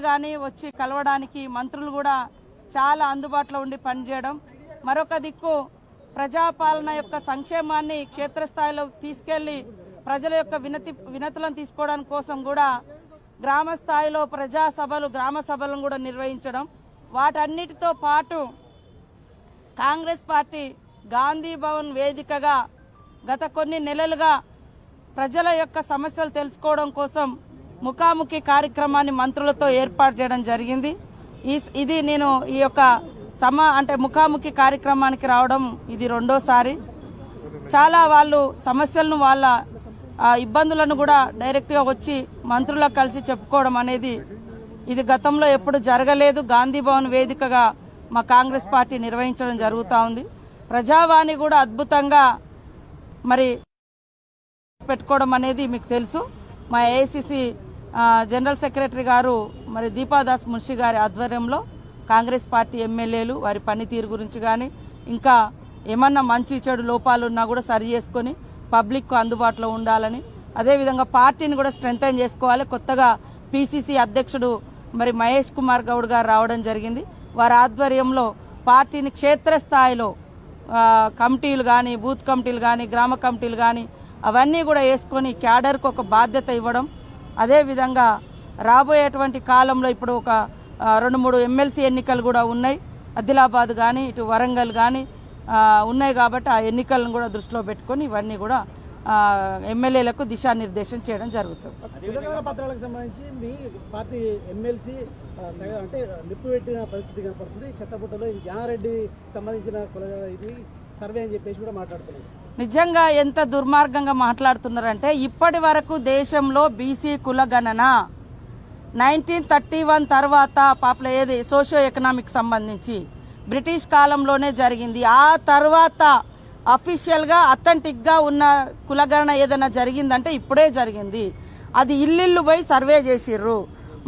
మంత్రులు కానీ వచ్చి కలవడానికి మంత్రులు కూడా చాలా అందుబాటులో ఉండి పనిచేయడం. మరొక దిక్కు ప్రజాపాలన యొక్క సంక్షేమాన్ని క్షేత్రస్థాయిలో తీసుకెళ్ళి ప్రజల యొక్క వినతి వినతులను తీసుకోవడానికి కోసం కూడా గ్రామ స్థాయిలో ప్రజా సభలు గ్రామ సభలను కూడా నిర్వహించడం. వాటన్నిటితో పాటు కాంగ్రెస్ పార్టీ గాంధీ భవన్ వేదికగా గత కొన్ని నెలలుగా ప్రజల యొక్క సమస్యలు తెలుసుకోవడం కోసం ముఖాముఖి కార్యక్రమాన్ని మంత్రులతో ఏర్పాటు చేయడం జరిగింది. ఇది నేను ఈ యొక్క సమ అంటే ముఖాముఖి కార్యక్రమానికి రావడం ఇది రెండోసారి. చాలా వాళ్ళు సమస్యలను వాళ్ళ ఇబ్బందులను కూడా డైరెక్ట్గా వచ్చి మంత్రులకు కలిసి చెప్పుకోవడం అనేది ఇది గతంలో ఎప్పుడు జరగలేదు. గాంధీ భవన్ వేదికగా మా కాంగ్రెస్ పార్టీ నిర్వహించడం జరుగుతూ ఉంది. ప్రజావాణి కూడా అద్భుతంగా మరి పెట్టుకోవడం అనేది మీకు తెలుసు. మా ఏఐసిసి జనరల్ సెక్రటరీ గారు మరి దీపాదాస్ మున్షి గారి ఆధ్వర్యంలో కాంగ్రెస్ పార్టీ ఎమ్మెల్యేలు వారి పనితీరు గురించి కానీ ఇంకా ఏమన్నా మంచి చెడు లోపాలు ఉన్నా కూడా సరి చేసుకొని పబ్లిక్కు అందుబాటులో ఉండాలని అదేవిధంగా పార్టీని కూడా స్ట్రెంగ్తన్ చేసుకోవాలి. కొత్తగా పిసిసి అధ్యక్షుడు మరి మహేష్ కుమార్ గౌడ్ గారు రావడం జరిగింది. వారి ఆధ్వర్యంలో పార్టీని క్షేత్రస్థాయిలో కమిటీలు కానీ బూత్ కమిటీలు కానీ గ్రామ కమిటీలు కానీ అవన్నీ కూడా వేసుకొని క్యాడర్కు ఒక బాధ్యత ఇవ్వడం అదేవిధంగా రాబోయేటువంటి కాలంలో ఇప్పుడు ఒక రెండు మూడు ఎమ్మెల్సీ ఎన్నికలు కూడా ఉన్నాయి. ఆదిలాబాద్ కానీ ఇటు వరంగల్ కానీ ఉన్నాయి కాబట్టి ఆ ఎన్నికలను కూడా దృష్టిలో పెట్టుకొని ఇవన్నీ కూడా ఎమ్మెల్యేలకు దిశానిర్దేశం చేయడం జరుగుతుంది. పత్రాలకు సంబంధించి మీ పార్టీ ఎమ్మెల్సీ అంటే నిప్పు పెట్టిన పరిస్థితి కనపడుతుంది. చెత్తబుట్టలో ఇది సంబంధించిన ఇది సర్వే అని చెప్పేసి కూడా మాట్లాడుతున్నారు. నిజంగా ఎంత దుర్మార్గంగా మాట్లాడుతున్నారంటే ఇప్పటి వరకు దేశంలో బీసీ కుల గణన నైన్టీన్ థర్టీ వన్ తర్వాత పాపల ఏది సోషియో ఎకనామిక్ సంబంధించి బ్రిటిష్ కాలంలోనే జరిగింది. ఆ తర్వాత అఫీషియల్గా అథెంటిక్గా ఉన్న కులగణన ఏదైనా జరిగిందంటే ఇప్పుడే జరిగింది. అది ఇల్లు పోయి సర్వే చేసిర్రు.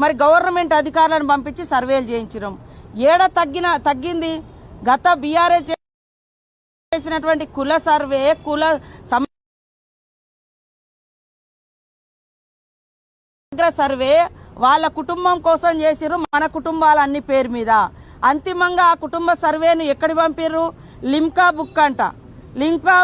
మరి గవర్నమెంట్ అధికారులను పంపించి సర్వేలు చేయించడం ఏడ తగ్గిన తగ్గింది? గత బీఆర్ఎస్ చేసినటువంటి కుల సర్వే కుల సమగ్ర సర్వే వాళ్ళ కుటుంబం కోసం చేసిరు మన కుటుంబాలన్ని పేరు మీద. అంతిమంగా ఆ కుటుంబ సర్వేను ఎక్కడి పంపిర్రు? లిమ్కా బుక్ అంట. లింకా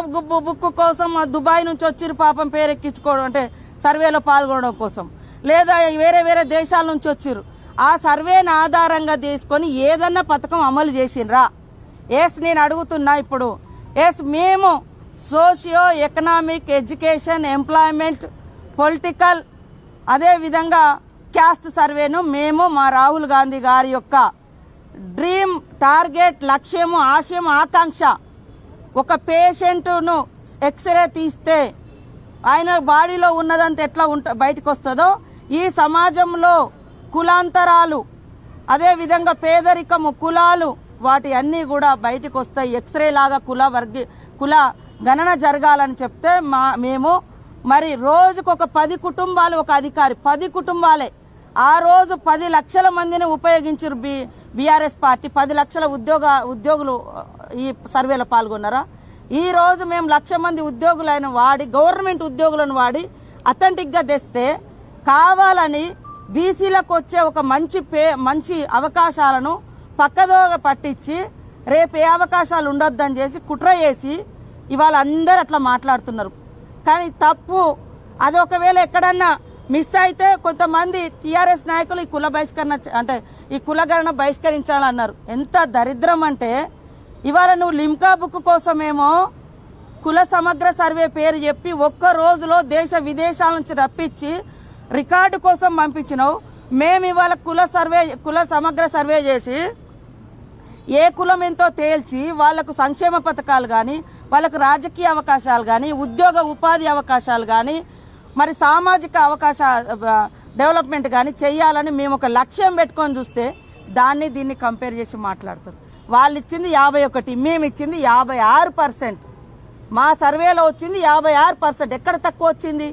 బుక్ కోసం దుబాయ్ నుంచి వచ్చిరు పాపం పేరెక్కించుకోవడం అంటే సర్వేలో పాల్గొనడం కోసం. లేదా వేరే వేరే దేశాల నుంచి వచ్చిరు ఆ సర్వేని ఆధారంగా తీసుకొని ఏదన్నా పథకం అమలు చేసిండ్రా? ఎస్ నేను అడుగుతున్నా ఇప్పుడు. ఎస్ మేము socio economic education employment political అదేవిధంగా క్యాస్ట్ సర్వేను మేము మా రాహుల్ గాంధీ గారి యొక్క డ్రీమ్ టార్గెట్ లక్ష్యము ఆశయం ఆకాంక్ష ఒక పేషెంట్ను ఎక్స్రే తీస్తే ఆయన బాడీలో ఉన్నదంతా ఎట్లా ఉంట బయటకు వస్తుందో ఈ సమాజంలో కులాంతరాలు అదే విధంగా పేదరికము కులాలు వాటి అన్నీ కూడా బయటకు వస్తాయి. ఎక్స్రే లాగా కుల వర్గీ కుల గణన జరగాలని చెప్తే మా మేము మరి రోజుకు ఒక పది కుటుంబాలు ఒక అధికారి. పది కుటుంబాలే. ఆ రోజు పది లక్షల మందిని ఉపయోగించారు బి బీఆర్ఎస్ పార్టీ. పది లక్షల ఉద్యోగ ఉద్యోగులు ఈ సర్వేలో పాల్గొన్నారా? ఈ రోజు మేము లక్ష మంది ఉద్యోగులైన వాడి గవర్నమెంట్ ఉద్యోగులను వాడి అథెంటిక్గా తెస్తే కావాలని బీసీలకు వచ్చే ఒక మంచి పే మంచి అవకాశాలను పక్కదో పట్టించి రేపు ఏ అవకాశాలు ఉండొద్దని చేసి కుట్ర చేసి ఇవాళ అందరు అట్లా మాట్లాడుతున్నారు. కానీ తప్పు. అది ఒకవేళ ఎక్కడన్నా మిస్ అయితే కొంతమంది టీఆర్ఎస్ నాయకులు ఈ కుల బహిష్కరణ అంటే ఈ కులగణన బహిష్కరించాలన్నారు. ఎంత దరిద్రం అంటే ఇవాళ నువ్వు లిమ్కా బుక్ కోసమేమో కుల సమగ్ర సర్వే పేరు చెప్పి ఒక్క రోజులో దేశ విదేశాల నుంచి రప్పించి రికార్డు కోసం పంపించినావు. మేము ఇవాళ కుల సర్వే కుల సమగ్ర సర్వే చేసి ఏ కులం ఎంతో తేల్చి వాళ్ళకు సంక్షేమ పథకాలు కానీ వాళ్ళకు రాజకీయ అవకాశాలు కానీ ఉద్యోగ ఉపాధి అవకాశాలు కానీ మరి సామాజిక అవకాశ డెవలప్మెంట్ కానీ చేయాలని మేము ఒక లక్ష్యం పెట్టుకొని చూస్తే దాన్ని దీన్ని కంపేర్ చేసి మాట్లాడతారు. వాళ్ళు ఇచ్చింది యాభై ఒకటి మేము ఇచ్చింది యాభై ఆరు పర్సెంట్. మా సర్వేలో వచ్చింది యాభై ఆరు పర్సెంట్. ఎక్కడ తక్కువ వచ్చింది?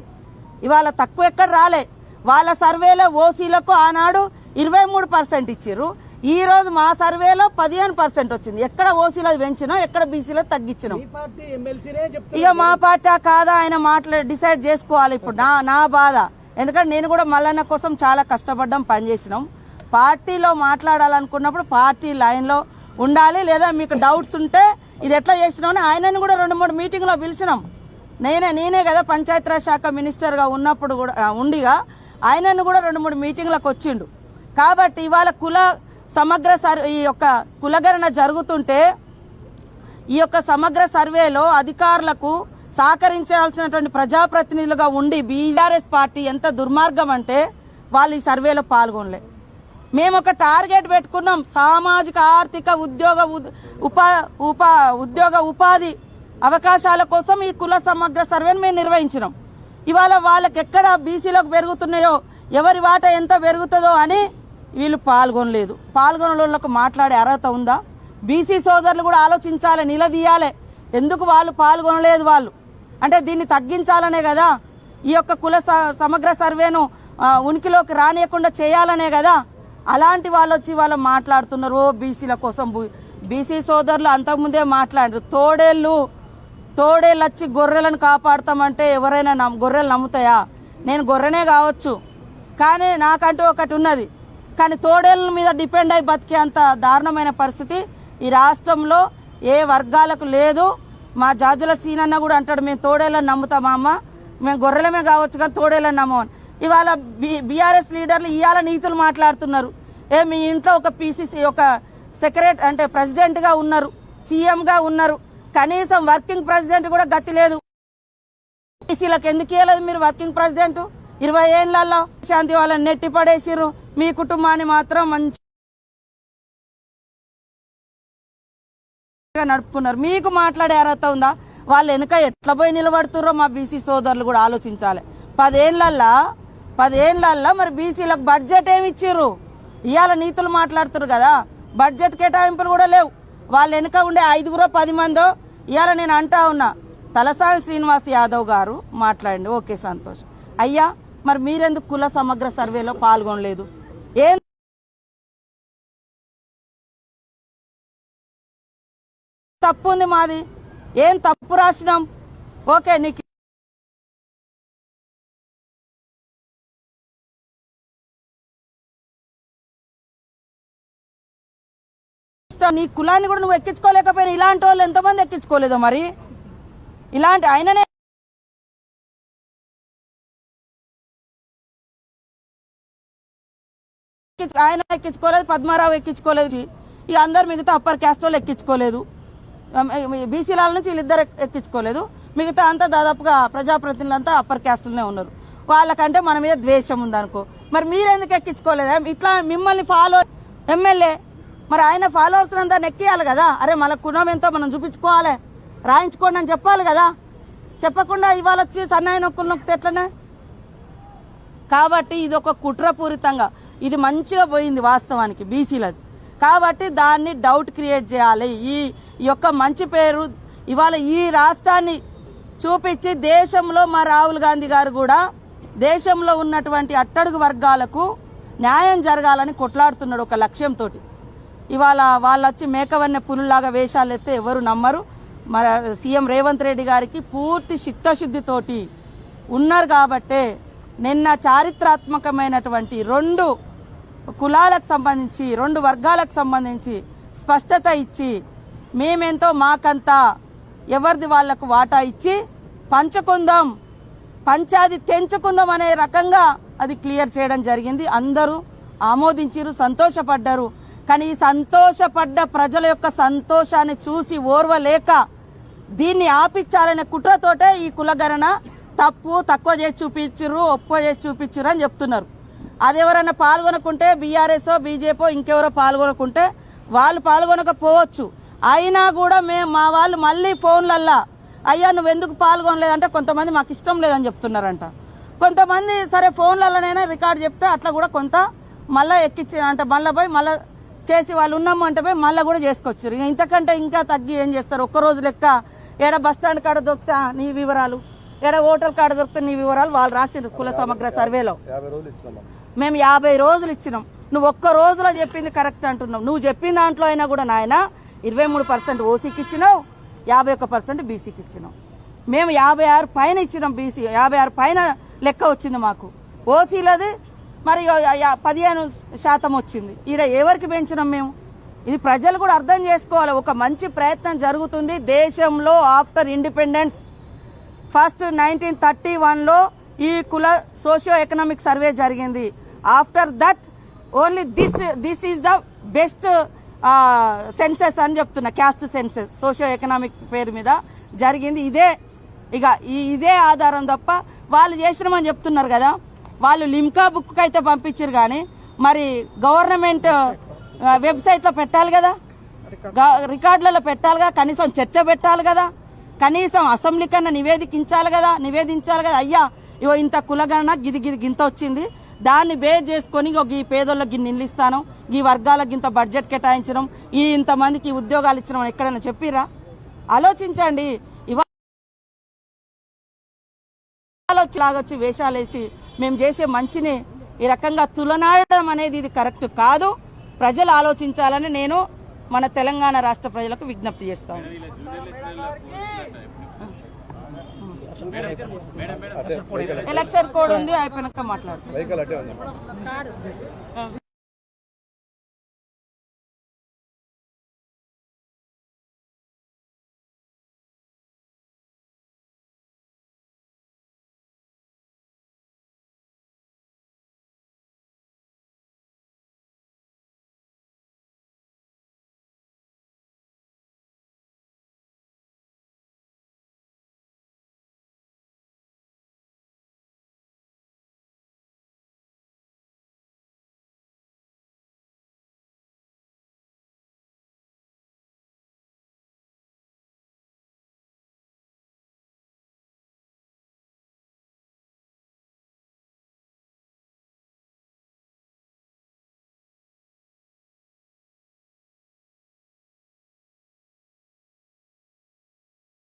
ఇవాళ తక్కువ ఎక్కడ రాలే. వాళ్ళ సర్వేలో ఓసీలకు ఆనాడు ఇరవై మూడు పర్సెంట్ ఇచ్చారు ఈ రోజు మా సర్వేలో పదిహేను పర్సెంట్ వచ్చింది. ఎక్కడ ఓసీలో పెంచినాం ఎక్కడ బీసీలో తగ్గించినాం. ఇక మా పార్టీ కాదా? ఆయన మాట్లా డిసైడ్ చేసుకోవాలి ఇప్పుడు. నా నా బాధ. ఎందుకంటే నేను కూడా మల్లన్న కోసం చాలా కష్టపడ్డాం పనిచేసినాం. పార్టీలో మాట్లాడాలనుకున్నప్పుడు పార్టీ లైన్లో ఉండాలి. లేదా మీకు డౌట్స్ ఉంటే ఇది ఎట్లా చేసినామని ఆయనని కూడా రెండు మూడు మీటింగ్లో పిలిచినాం. నేనే నేనే కదా పంచాయతీరాజ్ శాఖ మినిస్టర్గా ఉన్నప్పుడు కూడా ఉండిగా. ఆయనను కూడా రెండు మూడు మీటింగ్లకు వచ్చిండు. కాబట్టి ఇవాళ కుల సమగ్ర సర్ ఈ యొక్క కులగణన జరుగుతుంటే ఈ యొక్క సమగ్ర సర్వేలో అధికారులకు సహకరించాల్సినటువంటి ప్రజాప్రతినిధులుగా ఉండి బీఆర్ఎస్ పార్టీ ఎంత దుర్మార్గం అంటే వాళ్ళు ఈ సర్వేలో పాల్గొనలే. మేము ఒక టార్గెట్ పెట్టుకున్నాం. సామాజిక ఆర్థిక ఉద్యోగ ఉపా ఉపా ఉద్యోగ ఉపాధి అవకాశాల కోసం ఈ కుల సమగ్ర సర్వేను మేము నిర్వహించినాం. ఇవాళ వాళ్ళకి ఎక్కడ బీసీలకు పెరుగుతున్నాయో ఎవరి వాట ఎంత పెరుగుతుందో అని వీళ్ళు పాల్గొనలేదు. పాల్గొనలకు మాట్లాడే అర్హత ఉందా? బీసీ సోదరులు కూడా ఆలోచించాలి నిలదీయాలి. ఎందుకు వాళ్ళు పాల్గొనలేదు వాళ్ళు? అంటే దీన్ని తగ్గించాలనే కదా? ఈ యొక్క కుల స- సమగ్ర సర్వేను ఉనికిలోకి రానియకుండా చేయాలనే కదా? అలాంటి వాళ్ళు వచ్చి వాళ్ళు మాట్లాడుతున్నారు. ఓ బీసీల కోసం బీసీ సోదరులు అంతకుముందే మాట్లాడారు. తోడేళ్ళు తోడేళ్ళు వచ్చి గొర్రెలను కాపాడతామంటే ఎవరైనా నమ్ గొర్రెలు నమ్ముతాయా? నేను గొర్రెనే కావచ్చు. కానీ నాకంటూ ఒకటి ఉన్నది. కానీ తోడేళ్ళ మీద డిపెండ్ అయి బతికే అంత దారుణమైన పరిస్థితి ఈ రాష్ట్రంలో ఏ వర్గాలకు లేదు. మా జాజుల సీనన్న కూడా అంటాడు మేము తోడేళ్ళని నమ్ముతామా అమ్మ? మేము గొర్రెలమే కావచ్చు కానీ తోడేళ్ళని నమ్మని ఇవాళ బి బీఆర్ఎస్ లీడర్లు ఇవాళ నీతులు మాట్లాడుతున్నారు. ఏ మీ ఇంట్లో ఒక పీసీసీ ఒక సెక్రటరీ అంటే ప్రెసిడెంట్గా ఉన్నారు సీఎంగా ఉన్నారు. కనీసం వర్కింగ్ ప్రెసిడెంట్ కూడా గతి లేదు. బీసీలకు ఎందుకు ఇవ్వలేదు మీరు వర్కింగ్ ప్రెసిడెంట్? ఇరవై ఏళ్ళల్లో శాంతి వాళ్ళని నెట్టి పడేసిర్రు మీ కుటుంబాన్ని మాత్రం మంచి నడుపుకున్నారు మీకు మాట్లాడే అర్హత ఉందా? వాళ్ళు వెనుక ఎట్లా పోయి నిలబడుతుర్రో మా బీసీ సోదరులు కూడా ఆలోచించాలి. పదేళ్ళల్లా పదేళ్ళల్లా మరి బీసీలకు బడ్జెట్ ఏమి ఇచ్చిర్రు? ఇవాళ నీతులు మాట్లాడుతురు కదా. బడ్జెట్ కేటాయింపులు కూడా లేవు. వాళ్ళ వెనుక ఉండే ఐదుగురో పది మందో ఇవాళ నేను అంటా ఉన్నా. తలసాని శ్రీనివాస్ యాదవ్ గారు మాట్లాడండి. ఓకే సంతోషం. అయ్యా మరి మీరెందుకు కుల సమగ్ర సర్వేలో పాల్గొనలేదు? ఏం తప్పు ఉంది మాది? ఏం తప్పు రాసినాం? ఓకే నీకు నీ కులాన్ని కూడా నువ్వు ఎక్కించుకోలేకపోయినా ఇలాంటి వాళ్ళు ఎంతమంది ఎక్కించుకోలేదో మరి? ఇలాంటి ఆయననే ఎక్కించు- ఆయన ఎక్కించుకోలేదు పద్మారావు ఎక్కించుకోలేదు. ఇక అందరు మిగతా అప్పర్ క్యాస్ట్ వాళ్ళు ఎక్కించుకోలేదు. బీసీల నుంచి వీళ్ళిద్దరు ఎక్కించుకోలేదు. మిగతా అంతా దాదాపుగా ప్రజాప్రతినిధులంతా అప్పర్ క్యాస్ట్లోనే ఉన్నారు. వాళ్ళకంటే మన మీద ద్వేషం ఉందనుకో. మరి మీరెందుకు ఎక్కించుకోలేదా? ఇట్లా మిమ్మల్ని ఫాలో ఎమ్మెల్యే మరి ఆయన ఫాలోవర్స్ అంతా నెక్కియాలి కదా? అరే మన కుణం ఎంతో మనం చూపించుకోవాలి. రాయించుకోండి అని చెప్పాలి కదా? చెప్పకుండా ఇవాళ వచ్చి సన్నాయి నొక్కులు నొక్కితే ఎట్లనే? కాబట్టి ఇది ఒక కుట్రపూరితంగా. ఇది మంచిగా పోయింది వాస్తవానికి బీసీలది. కాబట్టి దాన్ని డౌట్ క్రియేట్ చేయాలి. ఈ యొక్క మంచి పేరు ఇవాళ ఈ రాష్ట్రాన్ని చూపించి దేశంలో మా రాహుల్ గాంధీ గారు కూడా దేశంలో ఉన్నటువంటి అట్టడుగు వర్గాలకు న్యాయం జరగాలని కొట్లాడుతున్నాడు ఒక లక్ష్యంతో ఇవాళ వాళ్ళు వచ్చి మేకవన్నె పులులాగా వేషాలు ఎత్తే ఎవరు నమ్మరు. మన సీఎం రేవంత్ రెడ్డి గారికి పూర్తి చిత్తశుద్ధితోటి ఉన్నారు కాబట్టే నిన్న చారిత్రాత్మకమైనటువంటి రెండు కులాలకు సంబంధించి రెండు వర్గాలకు సంబంధించి స్పష్టత ఇచ్చి మేమెంతో మాకంతా ఎవరిది వాళ్ళకు వాటా ఇచ్చి పంచుకుందాం పంచాది తెంచుకుందాం అనే రకంగా అది క్లియర్ చేయడం జరిగింది. అందరూ ఆమోదించారు సంతోషపడ్డారు. కానీ ఈ సంతోషపడ్డ ప్రజల యొక్క సంతోషాన్ని చూసి ఓర్వలేక దీన్ని ఆపించాలనే కుట్రతోటే ఈ కులగణన తప్పు తక్కువ చేసి చూపించరు ఒప్ప చేసి చూపించరు అని చెప్తున్నారు. అది ఎవరైనా పాల్గొనకుంటే బీఆర్ఎస్ బీజేపీ ఇంకెవరో పాల్గొనకుంటే వాళ్ళు పాల్గొనకపోవచ్చు. అయినా కూడా మేము మా వాళ్ళు మళ్ళీ ఫోన్లల్లా అయ్యా నువ్వు ఎందుకు పాల్గొనలేదంటే కొంతమంది మాకు ఇష్టం లేదని చెప్తున్నారంట. కొంతమంది సరే ఫోన్లలోనైనా రికార్డు చెప్తే అట్లా కూడా కొంత మళ్ళీ ఎక్కించి అంటే మళ్ళీ పోయి మళ్ళీ చేసి వాళ్ళు ఉన్నాము అంటే పోయి మళ్ళీ కూడా చేసుకొచ్చారు ఇంతకంటే ఇంకా తగ్గి ఏం చేస్తారు? ఒక్కరోజు లెక్క ఏడ బస్ స్టాండ్ కాడ దొక్కుతా నీ వివరాలు? ఏడ హోటల్ కాడ దొరికితే నీ వివరాలు వాళ్ళు రాసిండ్రు కుల సమగ్ర సర్వేలో. మేము యాభై రోజులు ఇచ్చినాం. నువ్వు ఒక్క రోజులో చెప్పింది కరెక్ట్ అంటున్నావు. నువ్వు చెప్పిన దాంట్లో అయినా కూడా నాయన ఇరవై మూడు పర్సెంట్ ఓసీకి ఇచ్చినావు యాభై ఒక్క పర్సెంట్ బీసీకి ఇచ్చినాం మేము యాభై ఆరు పైన ఇచ్చినాం బీసీ యాభై ఆరు పైన లెక్క వచ్చింది మాకు. ఓసీలది మరి పదిహేను శాతం వచ్చింది. ఈడ ఎవరికి పెంచినాం మేము? ఇది ప్రజలు కూడా అర్థం చేసుకోవాలి. ఒక మంచి ప్రయత్నం జరుగుతుంది దేశంలో after independence. First nineteen thirty వన్లో ఈ కుల సోషియో ఎకనామిక్ సర్వే జరిగింది. After that only this this is the best census అని చెప్తున్నా క్యాస్ట్ సెన్సెస్ సోషియో ఎకనామిక్ పేరు మీద జరిగింది. ఇదే ఇక ఈ- ఇదే ఆధారం తప్ప వాళ్ళు చేసినామని చెప్తున్నారు కదా. వాళ్ళు లిమ్కా బుక్ అయితే పంపించారు కానీ మరి గవర్నమెంట్ వెబ్సైట్లో పెట్టాలి కదా. రికార్డులలో పెట్టాలి కదా కనీసం చర్చ పెట్టాలి కదా. కనీసం అసెంబ్లీ కన్నా నివేదికించాలి కదా నివేదించాలి కదా అయ్యా ఇగో ఇంత కులగణన గిది గిది గింత వచ్చింది. దాన్ని బేస్ చేసుకొని ఇగో ఈ పేదోళ్ళకి గిన్ని ఈ వర్గాలకు ఇంత బడ్జెట్ కేటాయించడం ఈ ఇంతమందికి ఉద్యోగాలు ఇచ్చడం అని ఎక్కడైనా చెప్పిరా? ఆలోచించండి. ఇవాళ వచ్చి వేషాలు వేసి మేము చేసే మంచిని ఈ రకంగా తులనాడడం అనేది ఇది కరెక్ట్ కాదు. ప్రజలు ఆలోచించాలని నేను మన తెలంగాణ రాష్ట్ర ప్రజలకు విజ్ఞప్తి చేస్తాను ఎలక్షన్ కోడ్ ఉంది అయిపోయినాక మాట్లాడతాం.